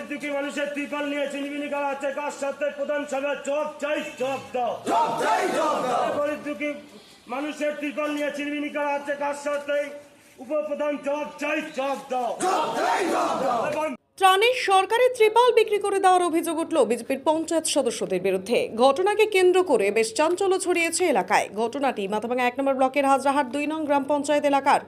গরিব দুঃখী মানুষের ত্রিপাল নিয়ে চিনবিনি করা আছে কার সাথে প্রধান সভা জব চাই জব দাও। গরিব দুঃখী মানুষের ত্রিপাল নিয়ে চিনবিনি করা আছে কার সাথে উপপ্রধান জব চাই জব দাও। ত্রাণের সরকারি ত্রিপাল বিক্রি করে দেওয়ার অভিযোগ উঠল বিজেপির পঞ্চায়েত সদস্যদের বিরুদ্ধে। ঘটনাকে কেন্দ্র করে বেশ চাঞ্চল্য ছড়িয়েছে এলাকায়। ঘটনাটি মাথাভাঙা এক নম্বর ব্লকের হাজরাহাট দুই নং গ্রাম পঞ্চায়েত এলাকার।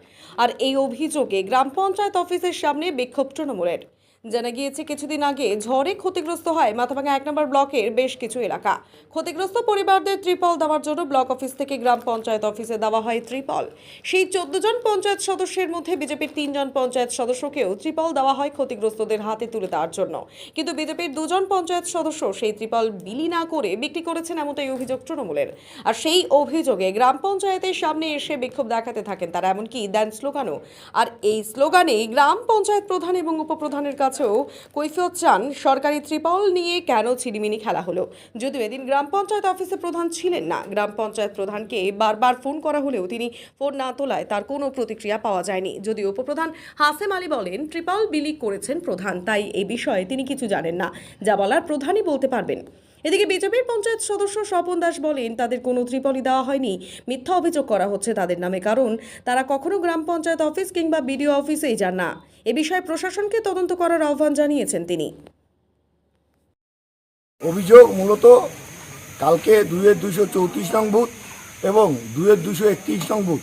আর এই অভিযোগে গ্রাম পঞ্চায়েত অফিসের সামনে বিক্ষোভ তৃণমূলের। জানা গিয়েছে, কিছুদিন আগে ঝড়ে ক্ষতিগ্রস্ত হয় মাথাভাঙা এক নম্বর ব্লকের বেশ কিছু এলাকা। ক্ষতিগ্রস্ত পরিবারদের ত্রিপল দেওয়ার জন্য ব্লক অফিস থেকে গ্রাম পঞ্চায়েত অফিসে দেওয়া হয় ত্রিপল। সেই চোদ্দ জন পঞ্চায়েত সদস্যের মধ্যে বিজেপির তিনজন পঞ্চায়েত সদস্যকেও ত্রিপল দেওয়া হয় ক্ষতিগ্রস্তদের হাতে তুলে দেওয়ার জন্য। কিন্তু বিজেপির দুজন পঞ্চায়েত সদস্য সেই ত্রিপল বিলি না করে বিক্রি করেছেন এমনটাই অভিযোগ তৃণমূলের। আর সেই অভিযোগে গ্রাম পঞ্চায়েতের সামনে এসে বিক্ষোভ দেখাতে থাকেন তারা। এমনকি দেন স্লোগানও। আর এই স্লোগানে গ্রাম পঞ্চায়েত প্রধান এবং উপপ্রধানের কাছেও কৈফিয়ত চান সরকারি ত্রিপল নিয়ে কেন ছিনিমিনি খেলা হলো। যদিও এদিন গ্রাম পঞ্চায়েত অফিসে প্রধান ছিলেন না, গ্রাম পঞ্চায়েত প্রধানকে বারবার ফোন করা হলেও তিনি ফোন না তোলায় তার কোনো প্রতিক্রিয়া পাওয়া যায়নি। যদিও উপপ্রধান হাসেম আলী বলেন, ত্রিপল বিলি করেছেন প্রধান, তাই এ বিষয়ে তিনি কিছু জানেন না। যা বলার প্রধানই বলতে পারবেন। এদিকে বিজেপির পঞ্চায়েত সদস্য স্বপন দাস বলেন, তাদের কোনো ত্রিপলি দেওয়া হয়নি। মিথ্যা অভিযোগ করা হচ্ছে তাদের নামে, কারণ তারা কখনো গ্রাম পঞ্চায়েত অফিস কিংবা বিডিও অফিসেই যান না। এ বিষয়ে প্রশাসনকে তদন্ত করার আহ্বান জানিয়েছেন তিনি। অভিযোগ মূলত কালকে দুয়ের দুশো চৌত্রিশ নং বুথ এবং দুয়ের দুশো একত্রিশ নং বুথ।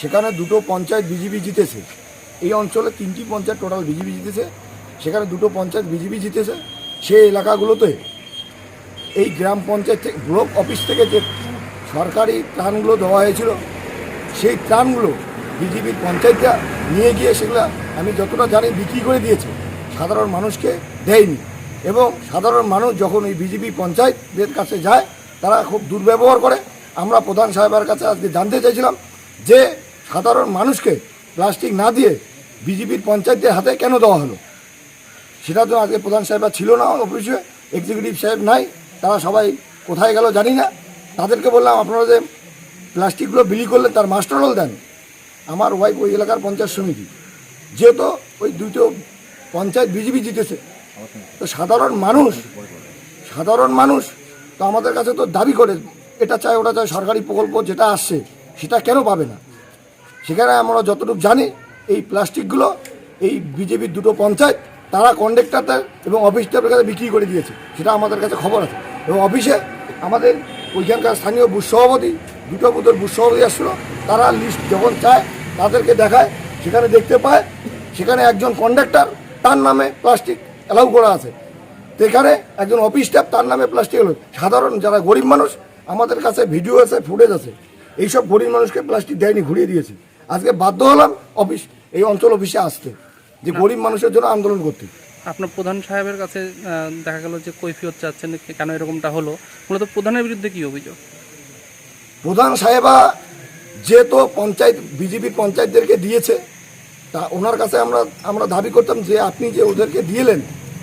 সেখানে দুটো পঞ্চায়েত বিজেপি জিতেছে। এই অঞ্চলে তিনটি পঞ্চায়েত টোটাল বিজেপি জিতেছে। সেখানে দুটো পঞ্চায়েত বিজেপি জিতেছে। সেই এলাকাগুলোতে এই গ্রাম পঞ্চায়েত থেকে, ব্লক অফিস থেকে যে সরকারি ত্রাণগুলো দেওয়া হয়েছিল, সেই ত্রাণগুলো বিজেপির পঞ্চায়েতরা নিয়ে গিয়ে সেগুলো আমি যতটা জানি বিক্রি করে দিয়েছে। সাধারণ মানুষকে দেয়নি এবং সাধারণ মানুষ যখন এই বিজেপি পঞ্চায়েতদের কাছে যায়, তারা খুব দুর্ব্যবহার করে। আমরা প্রধান সাহেবের কাছে আজকে জানতে চাইছিলাম যে সাধারণ মানুষকে প্লাস্টিক না দিয়ে বিজেপির পঞ্চায়েতের হাতে কেন দেওয়া হলো? সেটা তো আজকে প্রধান সাহেব ছিল না অফিসে এক্সিকিউটিভ সাহেব নাই। তারা সবাই কোথায় গেল জানি না। তাদেরকে বললাম, আপনারা যে প্লাস্টিকগুলো বিলি করলে তার মাস্টার রোল দেন। আমার ওয়াইফ ওই এলাকার পঞ্চায়েত সমিতি। যেহেতু ওই দুটো পঞ্চায়েত বিজেপি জিতেছে, তো সাধারণ মানুষ সাধারণ মানুষ তো আমাদের কাছে তো দাবি করে, এটা চায়, ওটা চায়, সরকারি প্রকল্প যেটা আসছে, সেটা কেন পাবে না? সেখানে আমরা যতটুকু জানি, এই প্লাস্টিকগুলো এই বিজেপির দুটো পঞ্চায়েত, তারা কন্ডাক্টারদের এবং অফিস স্টাফের কাছে বিক্রি করে দিয়েছে, সেটা আমাদের কাছে খবর আছে। এবং অফিসে আমাদের ওইখানকার স্থানীয় বুথ সভাপতি, দুটো বুথের বুথ সভাপতি আসছিল, তারা লিস্ট যখন চায়, তাদেরকে দেখায়, সেখানে দেখতে পায়, সেখানে একজন কন্ডাক্টর তার নামে প্লাস্টিক অ্যালাউ করা আছে। সেখানে একজন অফিস স্টাফ তার নামে প্লাস্টিক হলো সাধারণ যারা গরিব মানুষ, আমাদের কাছে ভিডিও আছে ফুটেজ আছে। এইসব গরিব মানুষকে প্লাস্টিক দেয়নি, ঘুরিয়ে দিয়েছে। আজকে বাধ্য হলাম অফিস এই অঞ্চল অফিসে আসতে, যে গরিব মানুষের জন্য আন্দোলন করতে। আপনার প্রধান সাহেবের কাছে দেখা গেল যে কৈফিয়ত চাচ্ছেন কেন এরকমটা হলো। মূলত প্রধানের বিরুদ্ধে কি অভিযোগ? প্রধান সাহেবা যেহেতু পঞ্চায়েত, বিজেপি পঞ্চায়েতদেরকে দিয়েছে, তা ওনার কাছে আমরা আমরা দাবি করতাম যে আপনি যে ওদেরকে দিয়েলেন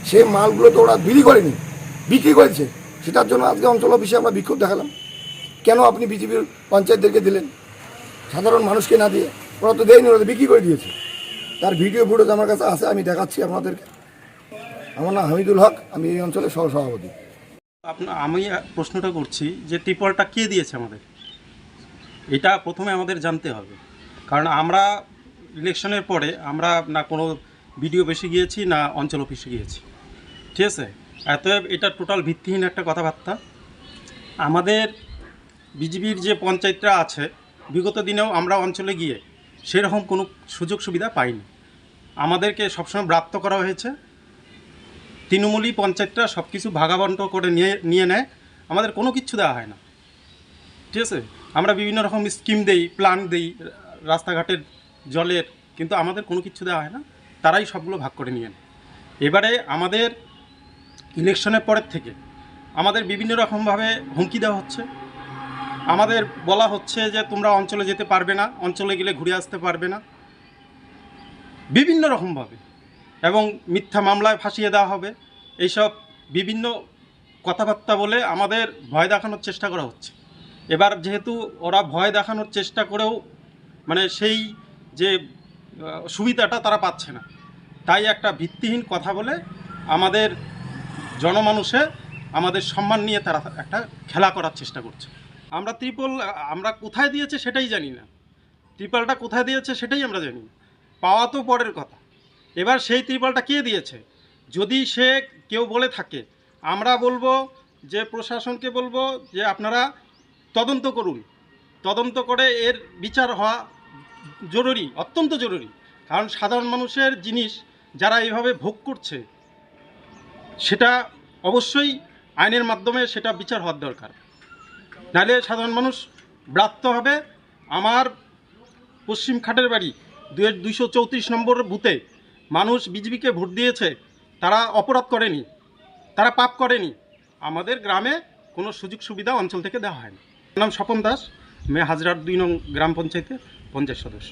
সেই মালগুলো তো ওরা বিলি করেনি, বিক্রি করেছে। সেটার জন্য আজকে অঞ্চল অফিসে আমরা বিক্ষোভ দেখালাম। কেন আপনি বিজেপির পঞ্চায়েতদেরকে দিলেন? সাধারণ মানুষকে না দিয়ে, ওরা তো দেয়নি, ওরা বিক্রি করে দিয়েছে। তার ভিডিও ফুটেজ আমার কাছে আছে, আমি দেখাচ্ছি আপনাদেরকে। আমার নাম হামিদুল হক, আমি এই অঞ্চলের সহ সভাপতি আপনার আমি প্রশ্নটা করছি যে টিপলটা কে দিয়েছে আমাদের? এটা প্রথমে আমাদের জানতে হবে। কারণ আমরা ইলেকশনের পরে আমরা না কোনো বিডিও বেশি গিয়েছি, না অঞ্চল অফিসে গিয়েছি। ঠিক আছে? এতএব এটা টোটাল ভিত্তিহীন একটা কথাবার্তা। আমাদের বিজেপির যে পঞ্চায়েতরা আছে, বিগত দিনেও আমরা অঞ্চলে গিয়ে সেরকম কোনো সুযোগ সুবিধা পাইনি। আমাদেরকে সবসময় ব্রাত্য করা হয়েছে। তৃণমূলী পঞ্চায়েতটা সব কিছু ভাগাবন্ত করে নিয়ে নিয়ে নেয়, আমাদের কোনো কিছু দেওয়া হয় না। ঠিক আছে? আমরা বিভিন্ন রকম স্কিম দেই, প্ল্যান দেই, রাস্তাঘাটের জলের, কিন্তু আমাদের কোনো কিছু দেওয়া হয় না। তারাই সবগুলো ভাগ করে নিয়ে নেয়। এবারে আমাদের ইলেকশনের পরের থেকে আমাদের বিভিন্ন রকমভাবে হুমকি দেওয়া হচ্ছে। আমাদের বলা হচ্ছে যে তোমরা অঞ্চলে যেতে পারবে না, অঞ্চলে গেলে ঘুরে আসতে পারবে না। বিভিন্ন রকমভাবে। এবং মিথ্যা মামলায় ফাঁসিয়ে দেওয়া হবে। এইসব বিভিন্ন কথাবার্তা বলে আমাদের ভয় দেখানোর চেষ্টা করা হচ্ছে। এবার যেহেতু ওরা ভয় দেখানোর চেষ্টা করেও মানে সেই যে সুবিধাটা তারা পাচ্ছে না। তাই একটা ভিত্তিহীন কথা বলে আমাদের জনমানুষে আমাদের সম্মান নিয়ে তারা একটা খেলা করার চেষ্টা করছে। আমরা ত্রিপল, আমরা কোথায় দিয়েছে সেটাই জানি না। ত্রিপলটা কোথায় দিয়েছে সেটাই আমরা জানি পাওয়া তো পরের কথা। এবার সেই ত্রিপলটা কে দিয়েছে? যদি সে কেউ বলে থাকে, আমরা বলব যে প্রশাসনকে বলব যে আপনারা তদন্ত করুন। তদন্ত করে এর বিচার হওয়া জরুরি, অত্যন্ত জরুরি। কারণ সাধারণ মানুষের জিনিস যারা এইভাবে ভোগ করছে, সেটা অবশ্যই আইনের মাধ্যমে সেটা বিচার হওয়ার দরকার। নাহলে সাধারণ মানুষ ব্রাত্য হবে। আমার পশ্চিম খাটের বাড়ি দুইশো চৌত্রিশ নম্বর বুথে মানুষ বিজেপিকে ভোট দিয়েছে, তারা অপরাধ করেনি, তারা পাপ করেনি। আমাদের গ্রামে কোনো সুযোগ সুবিধা অঞ্চল থেকে দেওয়া আমার নাম স্বপন দাস মেয়ে হাজরার দুই নং গ্রাম পঞ্চায়েতের পঞ্চায়েত সদস্য।